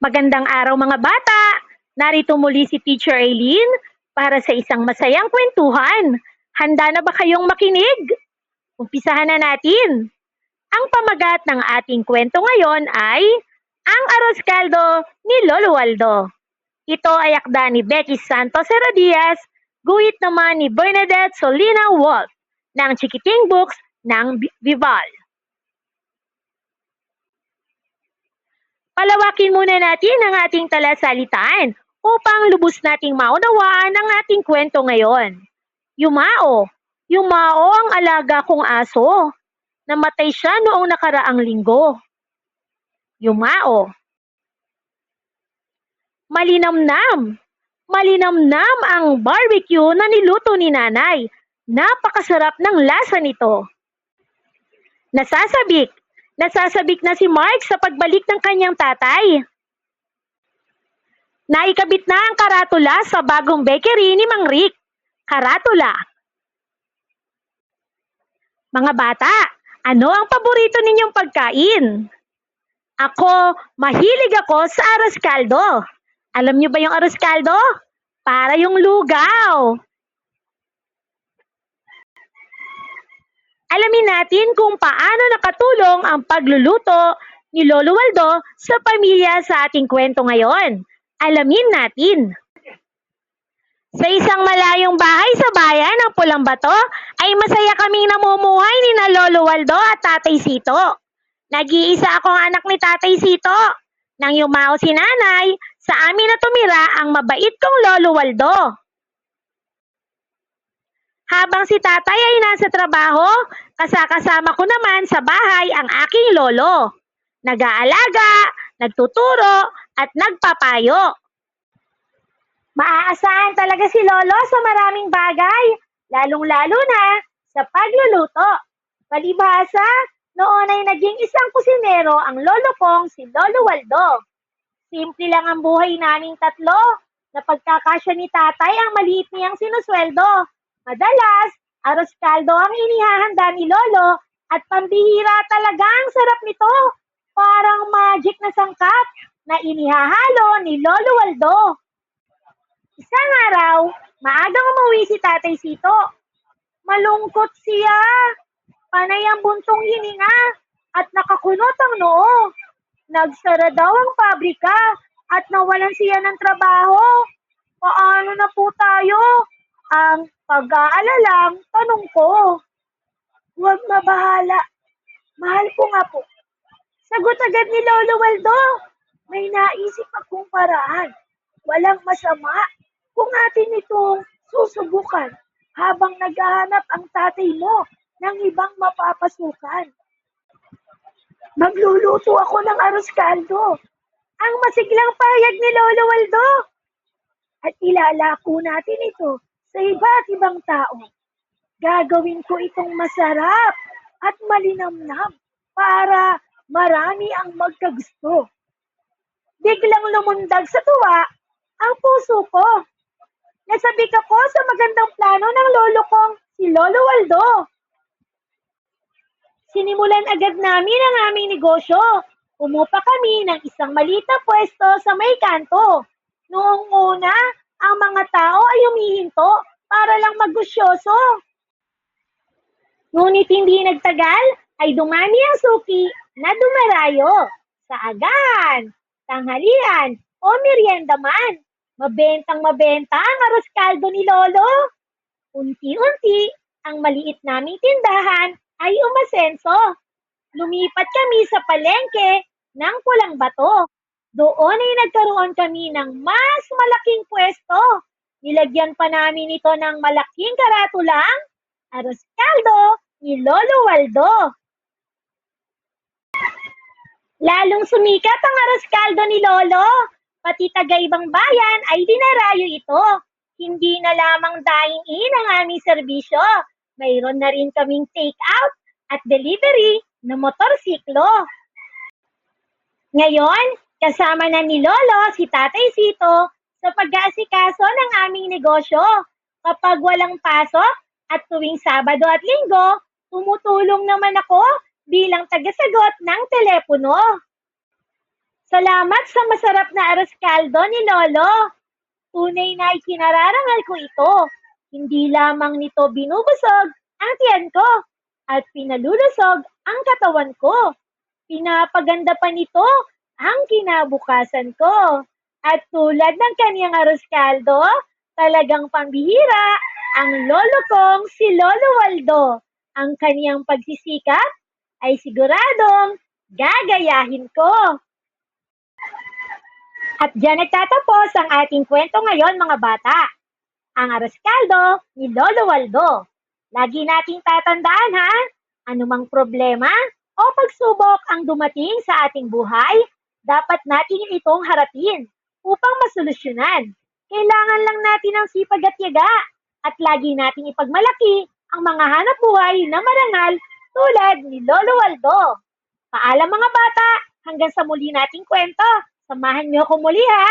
Magandang araw mga bata! Narito muli si Teacher Aileen para sa isang masayang kwentuhan. Handa na ba kayong makinig? Umpisahan na natin. Ang pamagat ng ating kwento ngayon ay Ang Aros Caldo ni Lolo Waldo. Ito ay akda ni Becky Santos Herodias, guhit naman ni Bernadette Solina Wolf ng Chikiting Books ng Vi- Vival. Palawakin muna natin ang ating talasalitaan upang lubos nating maunawaan ang ating kwento ngayon. Yumao. Yumao ang alaga kong aso. Namatay siya noong nakaraang linggo. Yumao. Malinamnam. Malinamnam ang barbecue na niluto ni nanay. Napakasarap ng lasa nito. Nasasabik. Nasasabik na si Mark sa pagbalik ng kanyang tatay. Naikabit na ang karatula sa bagong bakery ni Mang Rick. Karatula. Mga bata, ano ang paborito ninyong pagkain? Ako, mahilig ako sa aros caldo. Alam niyo ba yung aros caldo? Para yung lugaw. Alamin natin kung paano nakatulong ang pagluluto ni Lolo Waldo sa pamilya sa ating kwento ngayon. Alamin natin. Sa isang malayong bahay sa bayan ng Pulang Bato, ay masaya kaming namumuhay ni na Lolo Waldo at Tatay Sito. Nag-iisa akong anak ni Tatay Sito. Nang yumao si nanay, sa amin na tumira ang mabait kong Lolo Waldo. Habang si tatay ay nasa trabaho, kasakasama ko naman sa bahay ang aking lolo. Nag-aalaga, nagtuturo, at nagpapayo. Maaasahan talaga si lolo sa maraming bagay, lalong-lalo na sa pagluluto. Palibhasa, noon ay naging isang kusinero ang lolo kong si Lolo Waldo. Simple lang ang buhay naming tatlo. Napagkakasya ni tatay ang maliit niyang sinusweldo. Madalas, aros caldo ang inihahanda ni Lolo at pambihira talaga ang sarap nito. Parang magic na sangkap na inihahalo ni Lolo Waldo. Isang araw, maagang umuwi si Tatay Sito. Malungkot siya. Panay ang buntong hininga at nakakunot ang noo. Nagsara daw ang pabrika at nawalan siya ng trabaho. Paano na po tayo? Ang pag-aalalang tanong ko. Huwag mabahala. Mahal ko nga po. Sagot agad ni Lolo Waldo. May naisip akong paraan. Walang masama kung atin itong susubukan habang naghahanap ang tatay mo ng ibang mapapasukan. Magluluto ako ng aros caldo. Ang masiglang payag ni Lolo Waldo. At ilalako natin ito sa iba't ibang tao. Gagawin ko itong masarap at malinamnam para marami ang magkagusto. Biglang lumundag sa tuwa ang puso ko. Nasabik ako sa magandang plano ng lolo kong si Lolo Waldo. Sinimulan agad namin ang aming negosyo. Umupa kami ng isang maliit na pwesto sa may kanto. Noong una, ang mga tao ay humihinto para lang magusyoso. Ngunit hindi nagtagal ay dumami ang suki na dumarayo sa agan, tanghalian o merienda man. Mabentang mabenta ang aros caldo ni Lolo. Unti-unti, ang maliit naming tindahan ay umasenso. Lumipat kami sa palengke ng Pulang Bato. Doon ay nagkaroon kami ng mas malaking pwesto. Nilagyan pa namin ito ng malaking karatulang aros caldo ni Lolo Waldo. Lalong sumikat ang aros caldo ni Lolo. Pati taga-ibang bayan ay dinarayo ito. Hindi na lamang dine-in ang aming serbisyo. Mayroon na rin kaming take-out at delivery na motorsiklo. Ngayon, kasama na ni Lolo si Tatay Sito sa pag-aasikaso ng aming negosyo. Kapag walang pasok at tuwing Sabado at Linggo, tumutulong naman ako bilang tagasagot ng telepono. Salamat sa masarap na arroz caldo ni Lolo. Tunay na ikinararangal ko ito. Hindi lamang nito binubusog ang tiyan ko at pinalulusog ang katawan ko. Pinapaganda pa nito ang kinabukasan ko. At tulad ng kaniyang arroz caldo, talagang pambihira ang lolo kong si Lolo Waldo. Ang kaniyang pagsisikap ay siguradong gagayahin ko. At dyan nagtatapos ang ating kwento ngayon mga bata. Ang arroz caldo ni Lolo Waldo. Lagi nating tatandaan ha, anumang problema o pagsubok ang dumating sa ating buhay, dapat natin itong harapin upang masolusyonan. Kailangan lang natin ng sipag at yaga at lagi nating ipagmalaki ang mga hanap buhay na marangal tulad ni Lolo Waldo. Paalam mga bata, hanggang sa muli nating kwento. Samahan niyo ko muli ha!